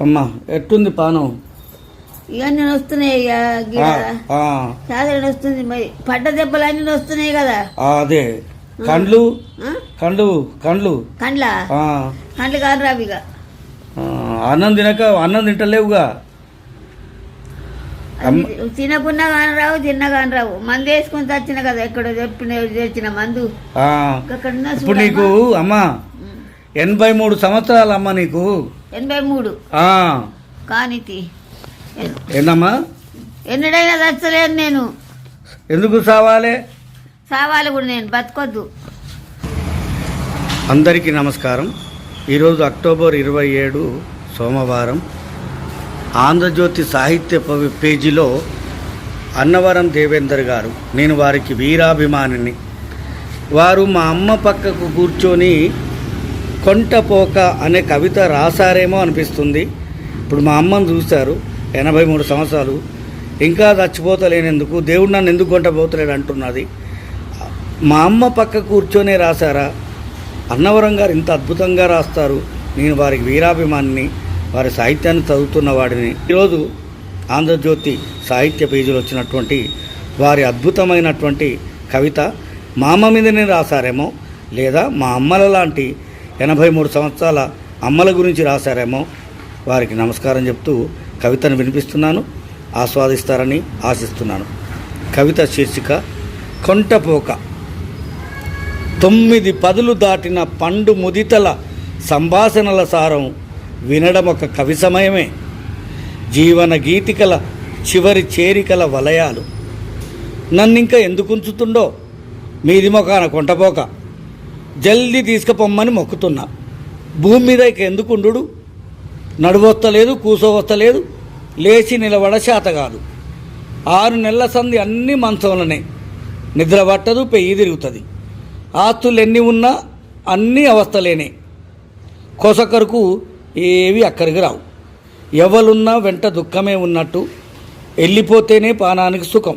అమ్మా ఎట్టుంది పానం? ఇవన్నీ వస్తున్నాయి సాధారణ వస్తుంది మరి. పడ్డ దెబ్బలు అన్ని వస్తున్నాయి కదా. అదే. కండ్లు? కండ్లు కండ్లు. కండ్ల? కండ్లు కాదు రావు ఇక. ఆ, అన్నం తినక అన్నం తింటలేవుగా. తినకున్నా కాని రావు తిన్నా కాని రావు. మందు వేసుకొని తెచ్చిన కదా ఎక్కడో చెప్పిన తెచ్చిన మందు. ఇప్పుడు నీకు అమ్మా ఎనభై మూడు సంవత్సరాలు అమ్మ నీకు. ఎనభై మూడు. ఎన్- ఏందమ్మా? ఎన్నడైనా తెచ్చలేను నేను. ఎందుకు సావాలి? సావాలి కూడా నేను బతకొద్దు. అందరికీ నమస్కారం. ఈరోజు అక్టోబర్ ఇరవై ఏడు సోమవారం. ఆంధ్రజ్యోతి సాహిత్య పేజీలో అన్నవరం దేవేందర్ గారు నేను వారికి వీరాభిమానిని. వారు మా అమ్మ పక్కకు కూర్చొని కొంటపోక అనే కవిత రాశారేమో అనిపిస్తుంది. ఇప్పుడు మా అమ్మను చూశారు ఎనభై మూడు సంవత్సరాలు. ఇంకా చచ్చిపోతలేనందుకు దేవుడు నన్ను ఎందుకు కొంటపోతలేడు అంటున్నది. మా అమ్మ పక్క కూర్చొనే రాశారా? అన్నవరం గారు ఇంత అద్భుతంగా రాస్తారు. నేను వారికి వీరాభిమానిని వారి సాహిత్యాన్ని చదువుతున్న వాడిని. ఈరోజు ఆంధ్రజ్యోతి సాహిత్య పేజీలో వచ్చినటువంటి వారి అద్భుతమైనటువంటి కవిత మా అమ్మ మీదనే రాశారేమో లేదా మా అమ్మల లాంటి ఎనభై మూడు సంవత్సరాల అమ్మల గురించి రాశారేమో వారికి నమస్కారం చెప్తూ కవితను వినిపిస్తున్నాను ఆస్వాదిస్తారని ఆశిస్తున్నాను. కవిత శీర్షిక కొంటపోక. తొమ్మిది పదులు దాటిన పండు ముదితల సంభాషణల సారం వినడం ఒక కవి సమయమే. జీవన గీతికల చివరి చేరికల వలయాలు. నన్నింక ఎందుకు ఉంచుతుండో మీది మొకాన కొంటపోక. జల్దీ తీసుకుపోమ్మని మొక్కుతున్నా. భూమి మీద ఇక ఎందుకు ఉండు నడువొస్తలేదు కూసోవస్తలేదు లేచి నిలబడ శాత కాదు. ఆరు నెలల సంధి అన్ని మంచంలోనే. నిద్ర పట్టదు పెయ్యి తిరుగుతుంది. ఆస్తులు ఎన్ని ఉన్నా అన్నీ అవస్థలేనే. కొసకరకు ఏవి అక్కడికి రావు. ఎవలున్నా వెంట దుఃఖమే ఉన్నట్టు వెళ్ళిపోతేనే పానానికి సుఖం.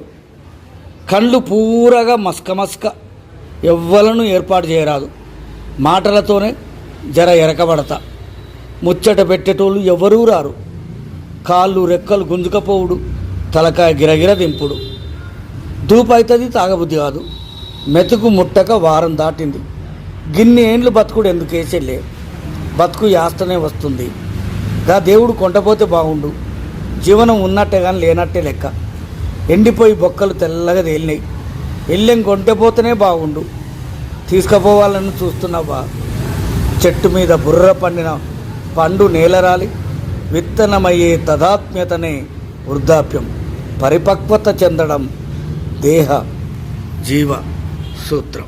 కళ్ళు పూరగా మస్క మస్క ఎవ్వలను ఏర్పాటు చేయరాదు. మాటలతోనే జర ఎరకబడతా. ముచ్చట పెట్టేటోళ్ళు ఎవరూ రారు. కాళ్ళు రెక్కలు గుంజుకపోవుడు తలకాయ గిరగిర దింపుడు. దూపైతుంది తాగబుద్ధి కాదు. మెతుకు ముట్టక వారం దాటింది. గిన్ని ఏండ్లు బతుకుడు ఎందుకు వేసేలే బతుకు యాస్తనే వస్తుంది. గా దేవుడు కొంటపోతే బాగుండు. జీవనం ఉన్నట్టే కానీ లేనట్టే లెక్క. ఎండిపోయి బొక్కలు తెల్లగా తేలినాయి ఎల్లెం కొంటపోతేనే బాగుండు. తీసుకుపోవాలని చూస్తున్నావా చెట్టు మీద బుర్ర పండిన పండు నేలరాలి. విత్తనమయ్యే తదాత్మ్యతనే వృద్ధాప్యం. పరిపక్వత చెందడం దేహ జీవ సూత్రం.